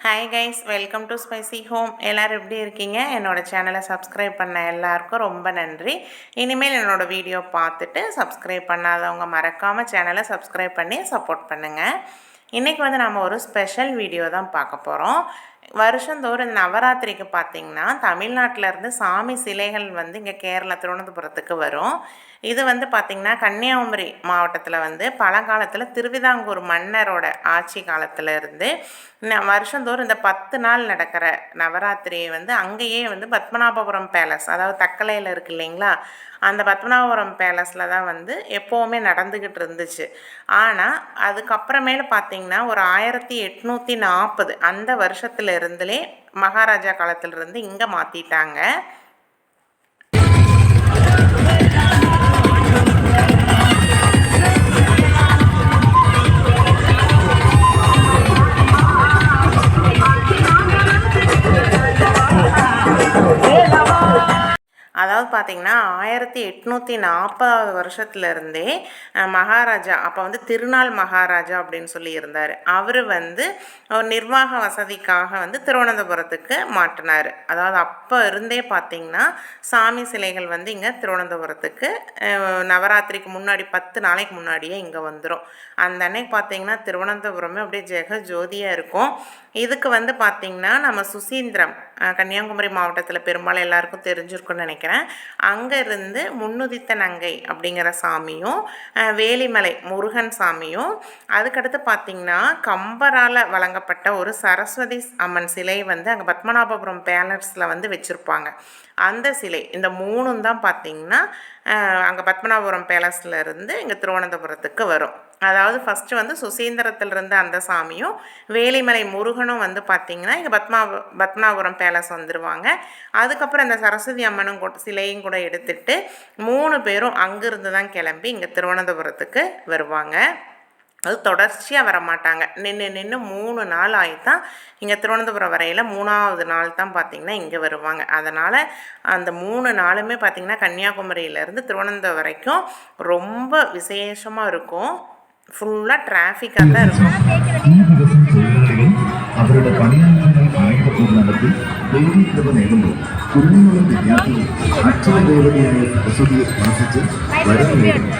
Hi guys welcome to spicy home எல்லோரும் எப்படி இருக்கீங்க? என்னோடய சேனலை சப்ஸ்கிரைப் பண்ண எல்லாருக்கும் ரொம்ப நன்றி. இனிமேல் என்னோட வீடியோ பார்த்துட்டு சப்ஸ்கிரைப் பண்ணாதவங்க மறக்காமல் சேனலை சப்ஸ்கிரைப் பண்ணி சப்போர்ட் பண்ணுங்கள் இன்றைக்கி வந்து நம்ம ஒரு ஸ்பெஷல் வீடியோ தான் பார்க்க போகிறோம் வருஷந்தோறும் நவராத்திரிக்கு பார்த்திங்கன்னா தமிழ்நாட்டிலேருந்து சாமி சிலைகள் வந்து இங்கே கேரளா திருவனந்தபுரத்துக்கு வரும். இது வந்து பார்த்திங்கன்னா கன்னியாகுமரி மாவட்டத்தில் வந்து பழங்காலத்தில் திருவிதாங்கூர் மன்னரோட ஆட்சி காலத்தில் இருந்து வருஷந்தோறும் இந்த பத்து நாள் நடக்கிற நவராத்திரியை வந்து அங்கேயே வந்து பத்மநாபபுரம் பேலஸ் அதாவது தக்கலையில் இருக்கு இல்லைங்களா? அந்த பத்மநாபபுரம் பேலஸில் தான் வந்து எப்போவுமே நடந்துக்கிட்டு இருந்துச்சு. ஆனால் அதுக்கப்புறமேல பார்த்திங்கன்னா ஒரு ஆயிரத்தி எட்நூற்றி நாற்பது அந்த வருஷத்தில் இருந்துலே மகாராஜா காலத்திலிருந்து இங்கே மாற்றிட்டாங்க அதாவது பார்த்திங்கன்னா ஆயிரத்தி எட்நூற்றி நாற்பதாவது வருஷத்துலேருந்தே மகாராஜா அப்போ வந்து திருநாள் மகாராஜா அப்படின்னு சொல்லி இருந்தார். அவர் வந்து ஒரு நிர்வாக வசதிக்காக வந்து திருவனந்தபுரத்துக்கு மாட்டினார் அதாவது அப்போ இருந்தே பார்த்திங்கன்னா சாமி சிலைகள் வந்து இங்கே திருவனந்தபுரத்துக்கு நவராத்திரிக்கு முன்னாடி பத்து நாளைக்கு முன்னாடியே இங்கே வந்துடும் அந்த அன்னைக்கு பார்த்திங்கன்னா திருவனந்தபுரமே அப்படியே ஜெக ஜோதியாக இருக்கும். இதுக்கு வந்து பார்த்திங்கன்னா நம்ம சுசீந்திரம் கன்னியாகுமரி மாவட்டத்தில் பெரும்பாலும் எல்லாருக்கும் தெரிஞ்சிருக்கும்னு நினைக்கிறேன். அங்கேருந்து முன்னுதித்த நங்கை அப்படிங்கிற சாமியும் வேலிமலை முருகன் சாமியும் அதுக்கடுத்து பார்த்திங்கன்னா கம்பரால் வழங்கப்பட்ட ஒரு சரஸ்வதி அம்மன் சிலை வந்து அங்கே பத்மநாபபுரம் பேலஸில் வந்து வச்சுருப்பாங்க. அந்த சிலை இந்த மூணும் தான் பார்த்திங்கன்னா அங்கே பத்மநாபபுரம் பேலஸில் இருந்து இங்கே திருவனந்தபுரத்துக்கு வரும். அதாவது ஃபஸ்ட்டு வந்து சுசீந்திரத்திலிருந்து அந்த சாமியும் வேலிமலை முருகனும் வந்து பார்த்திங்கன்னா இங்கே பத்மா பத்மநாபுரம் பேலஸ் வந்துடுவாங்க அதுக்கப்புறம் இந்த சரஸ்வதி அம்மனும் கூட சிலையும் கூட எடுத்துட்டு மூணு பேரும் அங்கேருந்து தான் கிளம்பி இங்கே திருவனந்தபுரத்துக்கு வருவாங்க. அது தொடர்ச்சியாக வர மாட்டாங்க நின்று நின்று மூணு நாள் ஆகித்தான் இங்கே திருவனந்தபுரம் வரையில் மூணாவது நாள் தான் பார்த்திங்கன்னா இங்கே வருவாங்க. அதனால் அந்த மூணு நாளுமே பார்த்திங்கன்னா கன்னியாகுமரியிலேருந்து திருவனந்தபுரம் வரைக்கும் ரொம்ப விசேஷமாக இருக்கும். ஃபுல்லாக டிராஃபிக்காக தான் இருக்கும் അവരുടെ പണിയാളങ്ങൾ ആയുധപൂർ നടത്തി ദൈവീകൃത നേടുമ്പോൾ കുഞ്ഞുങ്ങളും വിദ്യാർത്ഥികളും അച്ഛന ദേവതയായ സരസ്വതിയെ ഉപാസിച്ച് വരം നേടുന്നു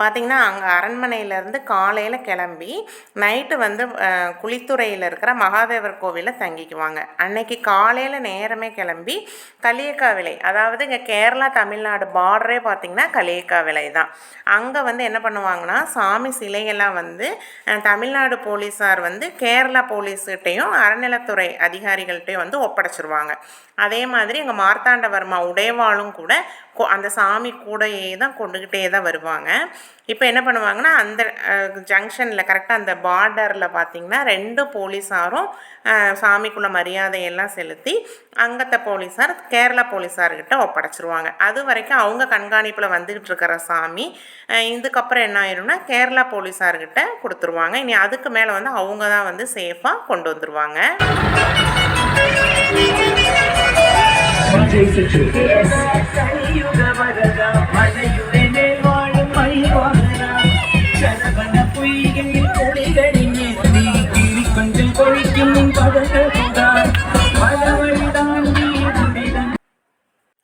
பார்த்திங்கன்னா அங்கே அரண்மனையிலேருந்து காலையில் கிளம்பி நைட்டு வந்து குளித்துறையில் இருக்கிற மகாதேவர் கோவிலில் தங்கிக்குவாங்க. அன்னைக்கு காலையில் நேரமே கிளம்பி களியக்கா விலை அதாவது இங்கே கேரளா தமிழ்நாடு பார்டரே பார்த்திங்கன்னா களியக்கா விலை தான். அங்கே வந்து என்ன பண்ணுவாங்கன்னா சாமி சிலையெல்லாம் வந்து தமிழ்நாடு போலீஸார் வந்து கேரளா போலீஸ்கிட்டையும் அறநிலத்துறை அதிகாரிகள்கிட்டையும் வந்து ஒப்படைச்சிருவாங்க. அதே மாதிரி எங்கள் மார்த்தாண்டவர்மா உடைவாளும் கூட அந்த சாமி கூடையே தான் கொண்டுக்கிட்டே தான் வருவாங்க. இப்போ என்ன பண்ணுவாங்கன்னா அந்த ஜங்ஷனில் கரெக்டாக அந்த பார்டரில் பார்த்திங்கன்னா ரெண்டு போலீஸாரும் சாமிக்குள்ள மரியாதையெல்லாம் செலுத்தி அங்கத்தை போலீஸார் கேரளா போலீஸார்கிட்ட ஒப்படைச்சிருவாங்க. அது வரைக்கும் அவங்க கண்காணிப்பில் வந்துக்கிட்டு இருக்கிற சாமி இதுக்கப்புறம் என்ன ஆயிரும்னா கேரளா போலீஸார்கிட்ட கொடுத்துருவாங்க. இனி அதுக்கு மேலே வந்து அவங்க தான் வந்து சேஃபாக கொண்டு வந்துடுவாங்க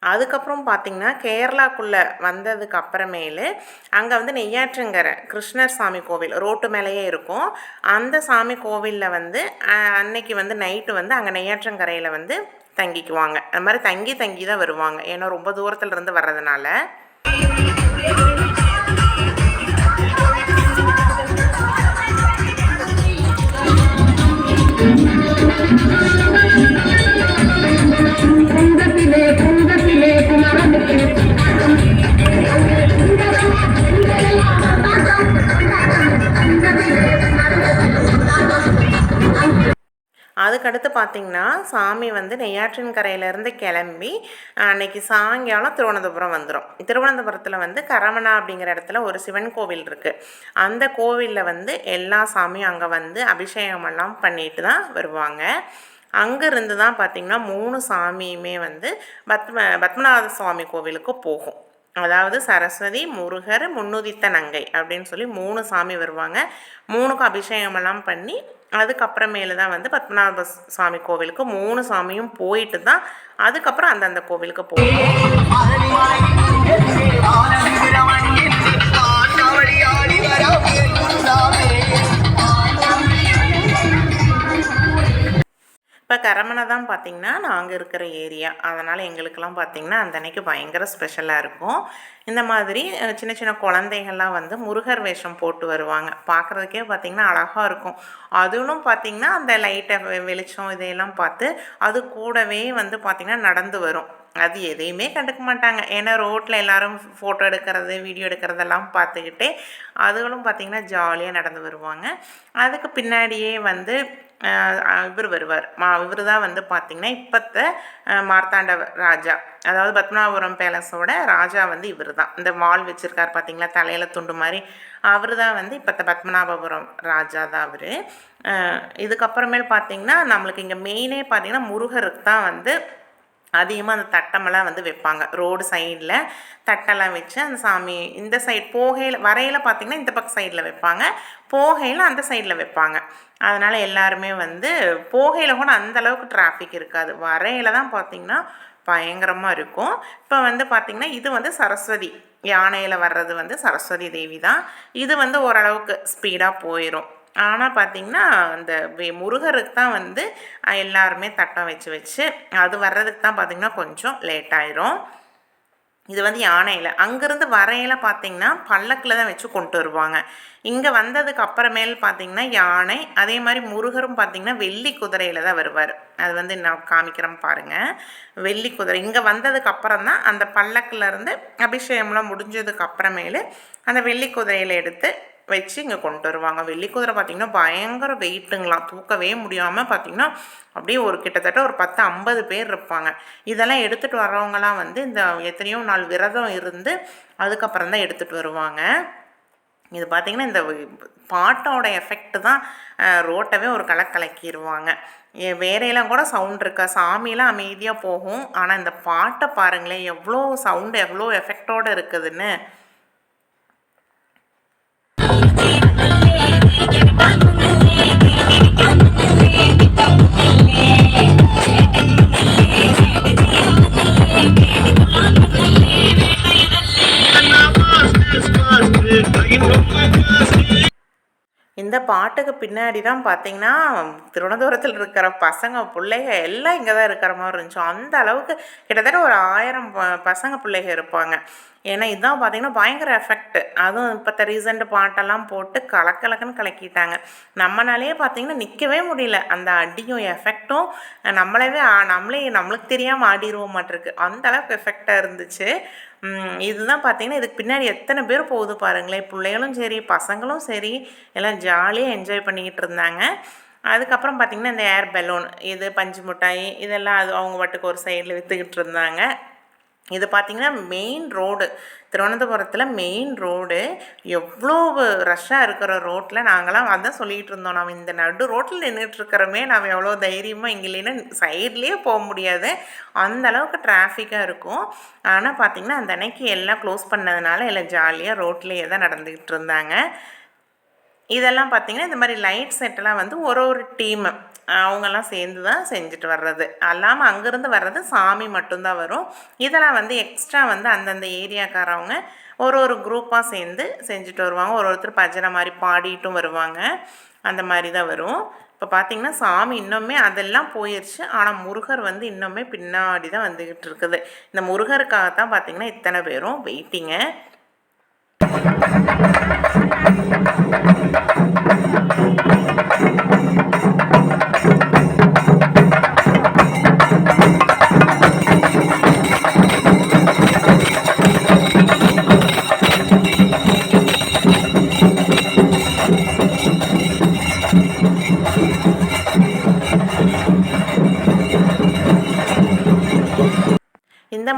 அதுக்கப்புறம் பார்த்திங்கன்னா கேரளாக்குள்ளே வந்ததுக்கு அப்புறமேலு அங்கே வந்து நெய்யாற்றங்கரை கிருஷ்ணர் சாமி கோவில் ரோட்டு மேலேயே இருக்கும். அந்த சாமி கோவிலில் வந்து அன்னைக்கு வந்து நைட்டு வந்து அங்கே நெய்யாற்றங்கரையில் வந்து தங்கிக்குவாங்க. அந்த மாதிரி தங்கி தங்கி தான் வருவாங்க. ஏன்னா ரொம்ப தூரத்துலேருந்து வர்றதுனால. பார்த்திங்கன்னா சாமி வந்து நெய்யாற்றின் கரையிலேருந்து கிளம்பி அன்னைக்கு சாயங்காலம் திருவனந்தபுரம் வந்துடும் திருவனந்தபுரத்தில் வந்து கரவணா அப்படிங்கிற இடத்துல ஒரு சிவன் கோவில் இருக்குது அந்த கோவிலில் வந்து எல்லா சாமியும் அங்கே வந்து அபிஷேகமெல்லாம் பண்ணிட்டு தான் வருவாங்க. அங்கேருந்து தான் பார்த்திங்கன்னா மூணு சாமியுமே வந்து பத்ம பத்மநாத சுவாமி கோவிலுக்கு போகும். அதாவது சரஸ்வதி முருகர் முன்னுதித்த நங்கை அப்படின்னு சொல்லி மூணு சாமி வருவாங்க. மூணுக்கும் அபிஷேகமெல்லாம் பண்ணி அதுக்கப்புறமேல தான் வந்து பத்மநாப சுவாமி கோவிலுக்கு மூணு சாமியும் போயிட்டு தான் அதுக்கப்புறம் அந்தந்த கோவிலுக்கு போகணும் இப்போ கரமனை தான் பார்த்திங்கன்னா நாங்கள் இருக்கிற ஏரியா. அதனால் எங்களுக்கெல்லாம் பார்த்திங்கன்னா அந்த அன்னைக்கு பயங்கர ஸ்பெஷலாக இருக்கும். இந்த மாதிரி சின்ன சின்ன குழந்தைகள்லாம் வந்து முருகர் வேஷம் போட்டு வருவாங்க. பார்க்குறதுக்கே பார்த்திங்கன்னா அழகாக இருக்கும். அதுவும் பார்த்திங்கன்னா அந்த லைட்டை வெளிச்சம் இதையெல்லாம் பார்த்து அது கூடவே வந்து பார்த்திங்கன்னா நடந்து வரும். அது எதையுமே கண்டுக்க மாட்டாங்க. ஏன்னா ரோட்டில் எல்லாரும் ஃபோட்டோ எடுக்கிறது வீடியோ எடுக்கிறதெல்லாம் பார்த்துக்கிட்டே அதுகளும் பார்த்திங்கன்னா ஜாலியாக நடந்து வருவாங்க. அதுக்கு பின்னாடியே வந்து இவர் வருவார். மா இவர் தான் வந்து பார்த்திங்கன்னா இப்போத்த மார்த்தாண்ட ராஜா. அதாவது பத்மநாபபுரம் பேலஸோட ராஜா வந்து இவர் தான் இந்த வால் வச்சுருக்கார் பார்த்திங்களா தலையில் துண்டு மாதிரி. அவர் தான் வந்து இப்போத்த பத்மநாபபுரம் ராஜா தான் அவர் இதுக்கப்புறமேல் பார்த்திங்கன்னா நம்மளுக்கு இங்கே மெயினே பார்த்திங்கன்னா முருகருக்கு தான் வந்து அதிகமாக அந்த தட்டமெல்லாம் வந்து வைப்பாங்க. ரோடு சைடில் தட்டெல்லாம் வச்சு அந்த சாமி இந்த சைடு போகையில் வரையில் பார்த்திங்கன்னா இந்த பக்கம் சைடில் வைப்பாங்க. போகையில் அந்த சைடில் வைப்பாங்க. அதனால் எல்லாருமே வந்து போகையில் கூட அந்தளவுக்கு டிராஃபிக் இருக்காது. வரையில் தான் பார்த்திங்கன்னா பயங்கரமாக இருக்கும். இப்போ வந்து பார்த்திங்கன்னா இது வந்து சரஸ்வதி யானையில் வர்றது வந்து சரஸ்வதி தேவி தான். இது வந்து ஓரளவுக்கு ஸ்பீடாக போயிடும் ஆனால் பார்த்திங்கன்னா அந்த முருகருக்கு தான் வந்து எல்லாருமே தட்டம் வச்சு வச்சு அது வர்றதுக்கு தான் பார்த்திங்கன்னா கொஞ்சம் லேட் ஆயிரும். இது வந்து யானையில். அங்கேருந்து வரையில் பார்த்திங்கன்னா பல்லக்கில் தான் வச்சு கொண்டு வருவாங்க. இங்கே வந்ததுக்கு அப்புறமேல் பார்த்திங்கன்னா யானை அதே மாதிரி முருகரும் பார்த்திங்கன்னா வெள்ளி குதிரையில் தான் வருவார். அது வந்து நான் காமிக்கிறேன் பாருங்கள் வெள்ளி குதிரை. இங்கே வந்ததுக்கு அப்புறம் தான் அந்த பல்லக்கில் இருந்து அபிஷேகம்லாம் முடிஞ்சதுக்கு அப்புறமேலு அந்த வெள்ளி குதிரையில் எடுத்து வச்சு இங்கே கொண்டு வருவாங்க. வெள்ளி குதிரை பார்த்திங்கன்னா பயங்கர வெயிட்டுங்களாம் தூக்கவே முடியாமல் பார்த்திங்கன்னா அப்படியே ஒரு கிட்டத்தட்ட ஒரு பத்து ஐம்பது பேர் இருப்பாங்க. இதெல்லாம் எடுத்துகிட்டு வர்றவங்கலாம் வந்து இந்த எத்தனையோ நாள் விரதம் இருந்து அதுக்கப்புறம் தான் எடுத்துகிட்டு வருவாங்க. இது பார்த்திங்கன்னா இந்த பாட்டோட எஃபெக்ட் தான் ரோட்டவே ஒரு கலக்கலக்கிடுவாங்க ஏ- வேறையெல்லாம் கூட சவுண்ட் இருக்கா? சாமியெல்லாம் அமைதியாக போகும். ஆனால் இந்த பாட்டை பாருங்களேன் எவ்வளோ சவுண்டு எவ்வளோ எஃபெக்டோடு இருக்குதுன்னு. பாட்டுக்கு பின்னாடி தான் பார்த்தீங்கன்னா திருவனந்தபுரத்தில் இருக்கிற பசங்க பிள்ளைங்க எல்லாம் இங்கே தான் இருக்கிற மாதிரி இருந்துச்சு. அந்த அளவுக்கு கிட்டத்தட்ட ஒரு ஆயிரம் ப- பசங்க பிள்ளைங்க இருப்பாங்க. ஏன்னா இதுதான் பார்த்தீங்கன்னா பயங்கர எஃபெக்ட் அதுவும் இப்போ ரீசெண்ட் பாட்டெல்லாம் போட்டு கலக்கலக்குன்னு கலக்கிட்டாங்க. நம்மளாலேயே பார்த்தீங்கன்னா நிற்கவே முடியல. அந்த அடியும் எஃபெக்டும் நம்மளவே நம்மளே நம்மளுக்கு தெரியாமல் ஆடிடுவோம் மாட்டிருக்கு. அந்த அளவுக்கு எஃபெக்டாக இருந்துச்சு. இதுதான் பார்த்தீங்கன்னா இதுக்கு பின்னாடி எத்தனை பேர் போகுது பாருங்களேன். பிள்ளைகளும் சரி பசங்களும் சரி எல்லாம் ஜாலியாக என்ஜாய் பண்ணிக்கிட்டு இருந்தாங்க. அதுக்கப்புறம் பார்த்திங்கன்னா இந்த ஏர் பலூன் இது பஞ்சு மிட்டாய் இதெல்லாம் அது அவங்க பாட்டுக்கு ஒரு சைடில் விற்றுக்கிட்டு இருந்தாங்க. இது பார்த்திங்கன்னா மெயின் ரோடு திருவனந்தபுரத்தில் மெயின் ரோடு எவ்வளோ ரஷ்ஷாக இருக்கிற ரோட்டில் நாங்களாம் அதான் சொல்லிகிட்டு இருந்தோம். நாம் இந்த நடு ரோட்டில் நின்றுட்டுருக்கிறோமே நாம் எவ்வளோ தைரியமாக இங்கே இல்லைன்னா சைட்லேயே போக முடியாது. அந்த அளவுக்கு டிராஃபிக்காக இருக்கும். ஆனால் பார்த்திங்கன்னா அந்த அன்னைக்கு எல்லாம் க்ளோஸ் பண்ணதுனால எல்லாம் ஜாலியாக ரோட்லேயே தான் நடந்துக்கிட்டு இருந்தாங்க. இதெல்லாம் பார்த்திங்கன்னா இந்த மாதிரி லைட் செட்டெல்லாம் வந்து ஒரு ஒரு டீமு அவங்கெல்லாம் சேர்ந்து தான் செஞ்சுட்டு வர்றது. அல்லாமல் அங்கேருந்து வர்றது சாமி மட்டும்தான் வரும். இதெல்லாம் வந்து எக்ஸ்ட்ரா வந்து அந்தந்த ஏரியாக்காரவங்க ஒரு ஒரு குரூப்பாக சேர்ந்து செஞ்சுட்டு வருவாங்க. ஒரு ஒருத்தர் பஜனை மாதிரி பாடிட்டும் வருவாங்க. அந்த மாதிரி தான் வரும். இப்போ பார்த்திங்கன்னா சாமி இன்னுமே அதெல்லாம் போயிடுச்சு ஆனால் முருகர் வந்து இன்னுமே பின்னாடி தான் வந்துக்கிட்டு இருக்குது. இந்த முருகருக்காக தான் பார்த்தீங்கன்னா இத்தனை பேரும் வெயிட்டிங்க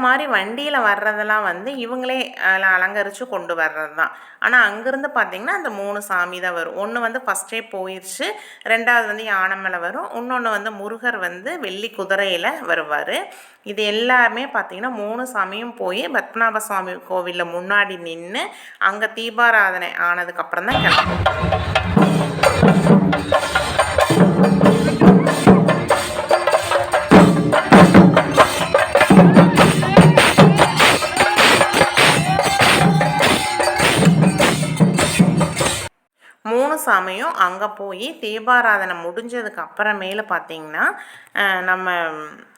மாதிரி வண்டியில் வர்றதெல்லாம் வந்து இவங்களே அலங்கரித்து கொண்டு வர்றது தான் ஆனால் அங்கேருந்து பார்த்தீங்கன்னா அந்த மூணு சாமி தான் வரும். ஒன்று வந்து ஃபஸ்ட்டே போயிடுச்சு ரெண்டாவது வந்து யானை மேலே வரும். இன்னொன்று வந்து முருகர் வந்து வெள்ளி குதிரையில் வருவார். இது எல்லாமே பார்த்தீங்கன்னா மூணு சாமியும் போய் பத்மநாப சுவாமி கோவிலில் முன்னாடி நின்று அங்கே தீபாராதனை ஆனதுக்கப்புறம் தான் கிளம்பும். சாமியும் அங்கே போய் தீபாராதனை முடிஞ்சதுக்கு அப்புறமேல பார்த்தீங்கன்னா நம்ம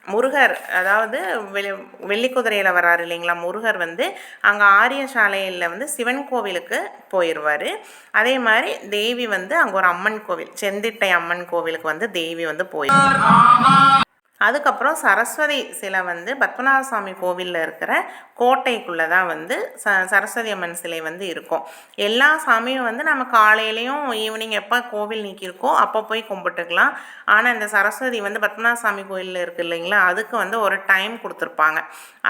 முருகர் அதாவது வெள்ளி வெள்ளிக்குதிரையில் வராரு இல்லைங்களா முருகர் வந்து அங்கே ஆரியசாலையில் வந்து சிவன் கோவிலுக்கு போயிடுவார் அதே மாதிரி தேவி வந்து அங்கே ஒரு அம்மன் கோவில் செந்திட்டை அம்மன் கோவிலுக்கு வந்து தேவி வந்து போயிடுவார் அதுக்கப்புறம் சரஸ்வதி சிலை வந்து பத்மநாப சுவாமி கோவிலில் இருக்கிற கோட்டைக்குள்ளே தான் வந்து ச சரஸ்வதி அம்மன் சிலை வந்து இருக்கும். எல்லா சாமியும் வந்து நம்ம காலையிலையும் ஈவினிங் எப்போ கோவில் நீக்கியிருக்கோ அப்போ போய் கும்பிட்டுக்கலாம். ஆனால் இந்த சரஸ்வதி வந்து பத்மநாப கோவிலில் கோயிலில் இருக்குது இல்லைங்களா? அதுக்கு வந்து ஒரு டைம் கொடுத்துருப்பாங்க.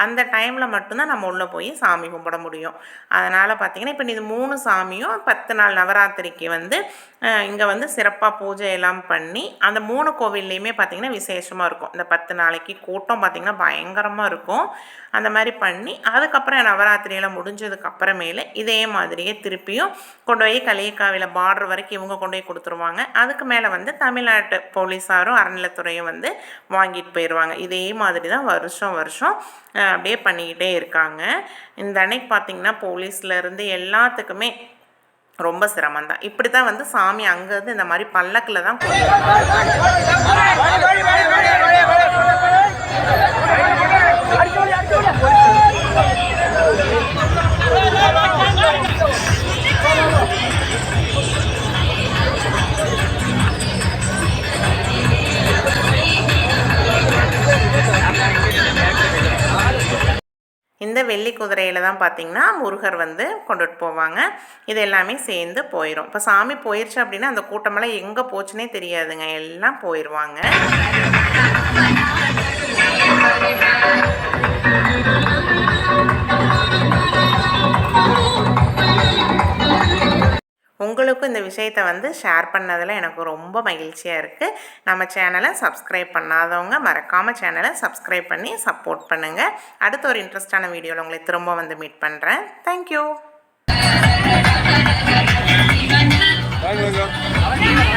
அந்த டைமில் மட்டும்தான் நம்ம உள்ளே போய் சாமி கும்பிட முடியும். அதனால் பார்த்தீங்கன்னா இப்போ இது மூணு சாமியும் பத்து நாள் நவராத்திரிக்கு வந்து இங்கே வந்து சிறப்பாக பூஜை எல்லாம் பண்ணி அந்த மூணு கோவில்லையுமே பார்த்திங்கன்னா விசேஷமாக இருக்கும். இந்த பத்து நாளைக்கு கூட்டம் பார்த்திங்கன்னா பயங்கரமாக இருக்கும். அந்த மாதிரி பண்ணி அதுக்கப்புறம் நவராத்திரியெல்லாம் முடிஞ்சதுக்கு அப்புறமேல இதே மாதிரியே திருப்பியும் கொண்டு போய் கலியக்காவில் பார்டர் வரைக்கும் இவங்க கொண்டு போய் கொடுத்துருவாங்க. அதுக்கு மேலே வந்து தமிழ்நாட்டு போலீஸாரும் அறநிலைத்துறையும் வந்து வாங்கிட்டு போயிடுவாங்க இதே மாதிரி தான் வருஷம் வருஷம் அப்படியே பண்ணிக்கிட்டே இருக்காங்க. இந்த அன்னைக்கு பார்த்திங்கன்னா போலீஸ்லேருந்து எல்லாத்துக்குமே ரொம்ப சிரமம் தான் இப்படி தான் வந்து சாமி அங்கேருந்து இந்த மாதிரி பல்லக்கில் தான் இந்த வெள்ளி குதிரையில் தான் பார்த்தீங்கன்னா முருகர் வந்து கொண்டுட்டு போவாங்க. இது எல்லாமே சேர்ந்து போயிடும் இப்போ சாமி போயிடுச்சு அப்படின்னா அந்த கூட்டமெல்லாம் எங்கே போச்சுன்னே தெரியாதுங்க. எல்லாம் போயிடுவாங்க உங்களுக்கும் இந்த விஷயத்தை வந்து ஷேர் பண்ணதில் எனக்கு ரொம்ப மகிழ்ச்சியாக இருக்குது நம்ம சேனலை சப்ஸ்கிரைப் பண்ணாதவங்க மறக்காமல் சேனலை சப்ஸ்கிரைப் பண்ணி சப்போர்ட் பண்ணுங்கள் அடுத்த ஒரு இன்ட்ரெஸ்டான வீடியோவில் உங்களை திரும்ப வந்து மீட் பண்ணுறேன் தேங்க்யூ வாங்க